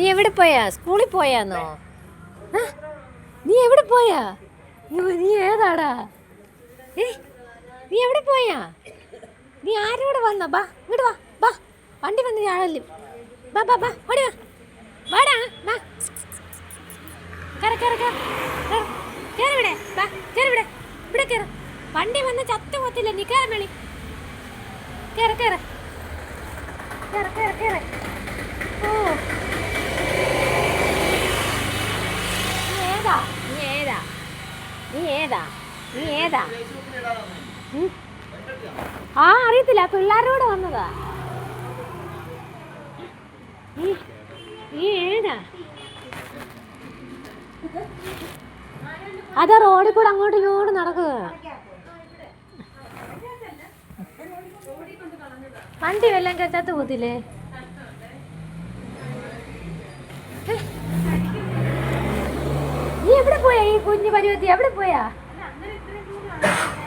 നീ എവിടെ പോയാ? സ്കൂളിൽ പോയാന്നോ? നീ എവിടെ പോയാ? നീ ഏതാടാ? നീ എവിടെ പോയാ? നീ ആരോടെ വന്ന? ബാ ഇങ്ങോട്ട് വാ ബാ. വണ്ടി വന്ന് ആളല്ലേ ബാ ബാ ബാ ഓടി വാ. വാടാ ബാ. കര കര. കേറ് ഇവിടെ ബാ കേറ് ഇവിടെ ഇവിടെ കേറ്. വണ്ടി വന്ന് ചത്തു പോത്തില്ല നീ കേറ മേളി. കേറ കേറ. കേറ് കേറ് കേറ്. ഓ നീ ഏതാ നീ ഏതാ നീ ഏതാ? നീ ഏതാ? ആ അറിയത്തില്ല. പിള്ളേരോട് വന്നതാ. അതാ റോഡിൽ കൂടെ അങ്ങോട്ടും ഇങ്ങോട്ടും നടക്കുക. വണ്ടി വല്ലതും കെട്ടാത്ത പോത്തില്ലേ? നീ എവിടെ പോയാ ഈ കുഞ്ഞു പരുവത്തി എവിടെ പോയാ? Yeah.